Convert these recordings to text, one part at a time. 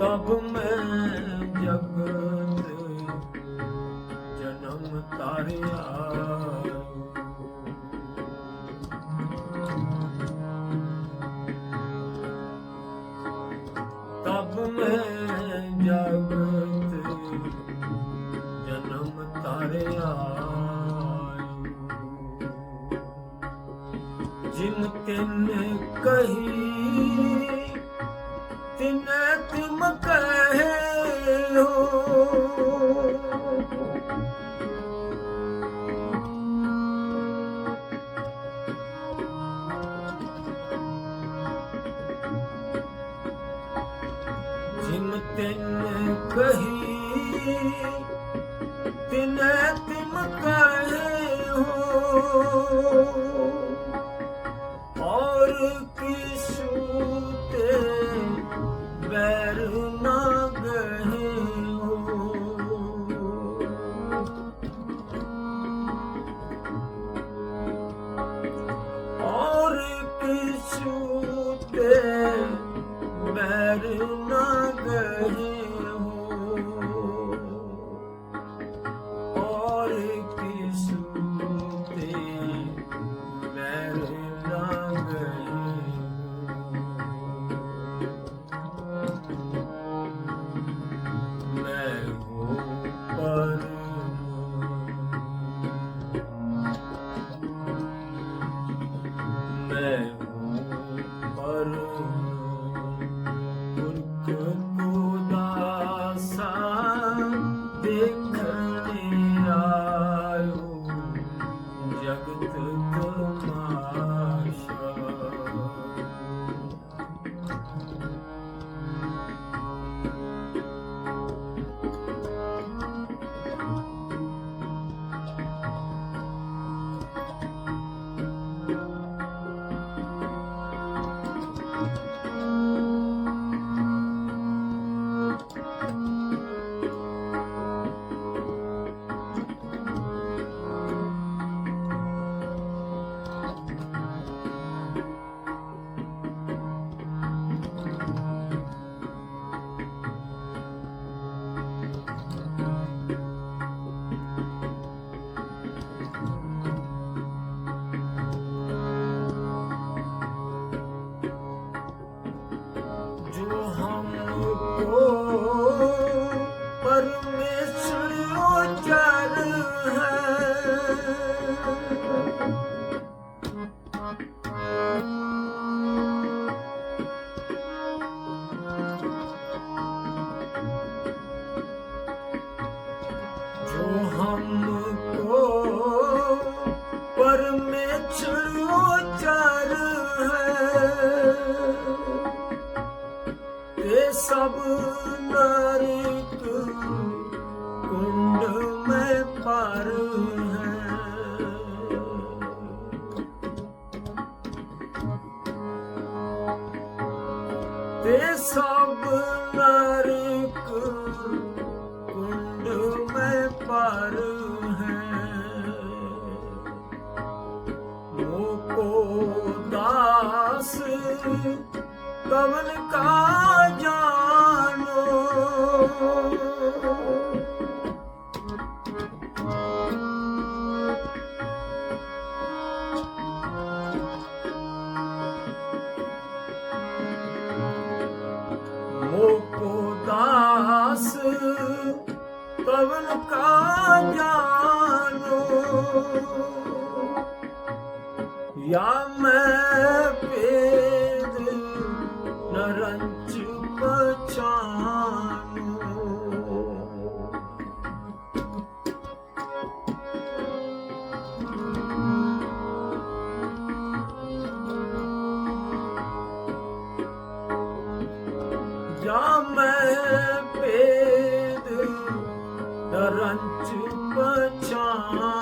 ਤਬ ਮੈਂ ਜਗਤ ਜਨਮ ਤਾਰਿਆ। ਤਬ ਮੈਂ ਜਗਤ ਜਨਮ ਤਾਰਿਆ। ਜਿਨ ਤਿਨ ਕਹੀ ਜਿਨ ਤਿਨ ਕਹੀ ਤਿਨੈ ਤਿਮ ਕਹਿਓ ਔਰ ਕਿਸੂ ਤੇ ਬੈਰ ਨਾ ਸਭ ਨਰਕ ਕੁੰਡ ਮੈਂ ਪਰ ਹੈ ਤੇ ਸਭ ਨਰਕ ਕਵਨ ਕਾ ਜਾਨੋ ਮੋਕੋ ਦਾਸ ਕਵਨ ਕਾ ਜਾਨੋ या मैं न रंज बचानो या मैं भेद न रंज बचानो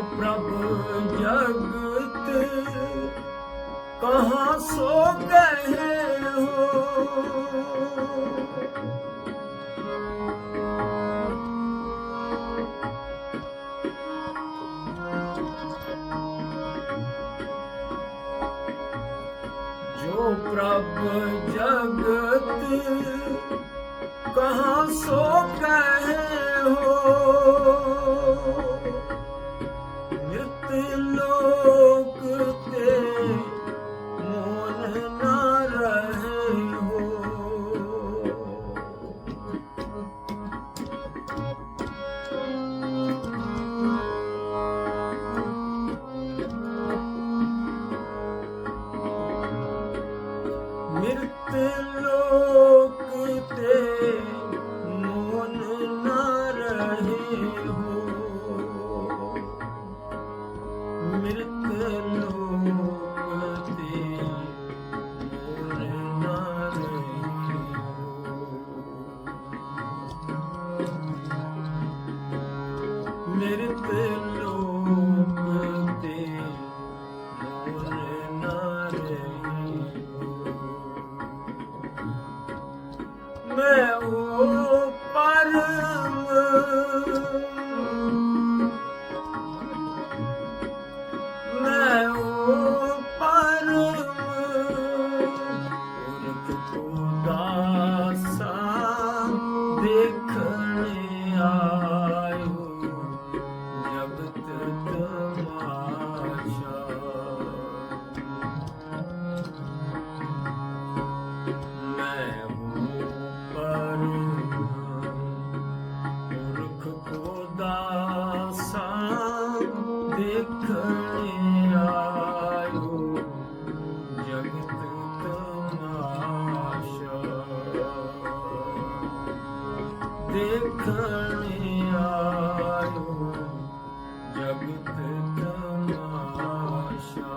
ਪ੍ਰਭ ਜਗਤ ਕਹਾਂ ਸੋ ਗਏ ਹੋ? ਜੋ ਪ੍ਰਭ ਜਗਤ ਕਹਾਂ ਸੋ ਗਏ ਹੋ? meu ਦੇਖਣੇ ਆਇਓ ਜਗਤ ਤਮਾਸ਼ਾ